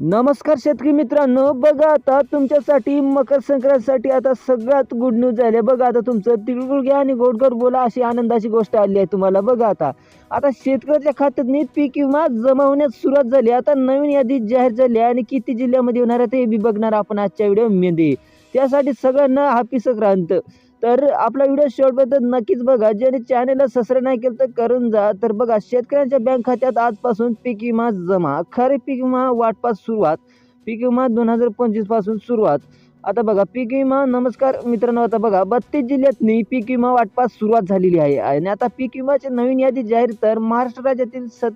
नमस्कार शेतकरी मित्रांनो बघा आता तुमच्यासाठी मकर संक्रांतीसाठी आता सगळ्यात गुड न्यूज झाली. बघा आता तुमचं तिळगुळ घ्या आणि गोडगोड बोला अशी आनंदाची गोष्ट आली आहे तुम्हाला. बघा आता. आता शेतकऱ्याच्या खात्यात पीक विमा जमा होण्यास सुरुवात झाली. आता नवीन यादी जाहीर झाली आहे आणि किती जिल्ह्यामध्ये होणार आहे ते बी बघणार आपण आजच्या व्हिडिओमध्ये त्यासाठी सगळ्यांना हापी संक्रांत. तर आपला व्हिडिओ शेवटपर्यंत नक्कीच बघा. ज्याने चॅनेलला सबस्क्राईब नाही केलं तर करून जा. तर बघा शेतकऱ्यांच्या बँक खात्यात आजपासून पीक विमा जमा. खरे पीक विमा वाटपास सुरुवात. पीक विमा दोन हजार पंचवीसपासून सुरुवात. आता बघा पीक विमा नमस्कार मित्रांनो आता बघा बत्तीस जिल्ह्यातनी पीक विमा वाटपास सुरुवात झालेली आहे. आणि आता पीक विमाची नवीन यादी जाहीर तर महाराष्ट्र राज्यातील स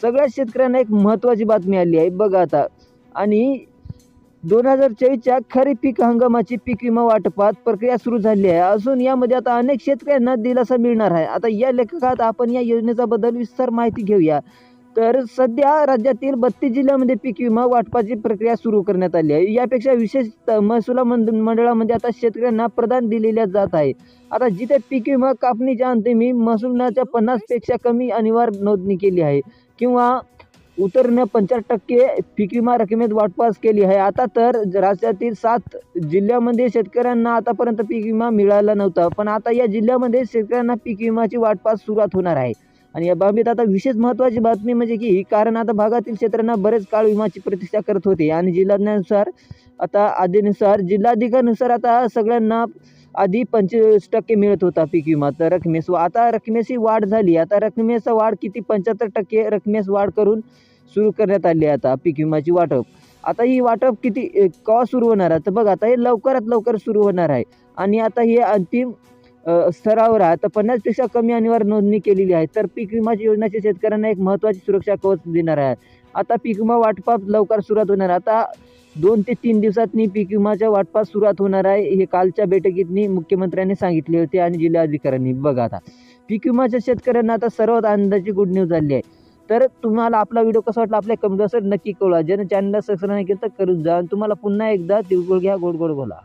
सगळ्या शेतकऱ्यांना एक महत्त्वाची बातमी आली आहे. बघा आता. आणि दोन हजार चोवीसच्या खरीप पीक हंगामाची पीक विमा वाटपात प्रक्रिया सुरू झाली आहे. असून यामध्ये आता अनेक शेतकऱ्यांना दिलासा मिळणार आहे. आता या लेखकात आपण या योजनेचा बद्दल विस्तार माहिती घेऊया. तर सध्या राज्यातील बत्तीस जिल्ह्यामध्ये पीक विमा वाटपाची प्रक्रिया सुरू करण्यात आली आहे. यापेक्षा विशेष त- महसुला मंड मंडळामध्ये आता शेतकऱ्यांना प्रदान दिलेल्या जात आहे. आता जिथे पीक विमा कापणीच्या अंतिमी महसुलाच्या पन्नासपेक्षा कमी अनिवार्य नोंदणी केली आहे किंवा उतरण्या पंचाहत्तर टक्के पीक विमा रकमेत वाटपास केली आहे. आता तर राज्यातील सात जिल्ह्यामध्ये शेतकऱ्यांना आतापर्यंत पीक विमा मिळाला नव्हता पण आता या जिल्ह्यामध्ये शेतकऱ्यांना पीक विमाची वाटपास सुरुवात होणार आहे. आणि या बाबतीत आता विशेष महत्त्वाची बातमी म्हणजे की कारण आता भागातील शेतकऱ्यांना बरेच काळ विमाची प्रतीक्षा करत होते. आणि जिल्हानुसार आता आधीनुसार जिल्हाधिकारीनुसार आता सगळ्यांना आधी पंचवीस टक्के मिळत होता पीक विमा तर रकमेस आता रकमेची वाढ झाली आता रकमेचा वाढ किती? पंच्याहत्तर टक्के रकमेस वाढ करून सुरू करण्यात आली आहे आता पीक विमाची वाटप. आता ही वाटप किती अ, केव्हा सुरू होणार आहे? तर बघा आता हे लवकरात लवकर सुरू होणार आहे. आणि आता हे अंतिम स्तरावर आहे तर पन्नासपेक्षा कमी अनिवार्य नोंदणी केलेली आहे. तर पीक विमाची योजनाची शेतकऱ्यांना एक महत्त्वाची सुरक्षा कवच देणार आहे. आता पीक विमा वाटपास लवकर सुरुवात होणार आहे. आता दोन ते तीन दिवसातनी पीक विमाच्या वाटपास सुरुवात होणार आहे हे कालच्या बैठकीतनी मुख्यमंत्र्यांनी सांगितले होते आणि जिल्हाधिकाऱ्यांनी बघा आता पीक विमाच्या शेतकऱ्यांना आता सर्वात आनंदाची गुड न्यूज झाली आहे. तर तुम्हाला आपला व्हिडिओ कसा वाटला आपल्या कमेंट बॉक्सवर नक्की कळवा. ज्याने चॅनलला सबस्क्राईब नाही केलं तर करून जा. आणि तुम्हाला पुन्हा एकदा तिळगुळ घ्या गोड गोड बोला.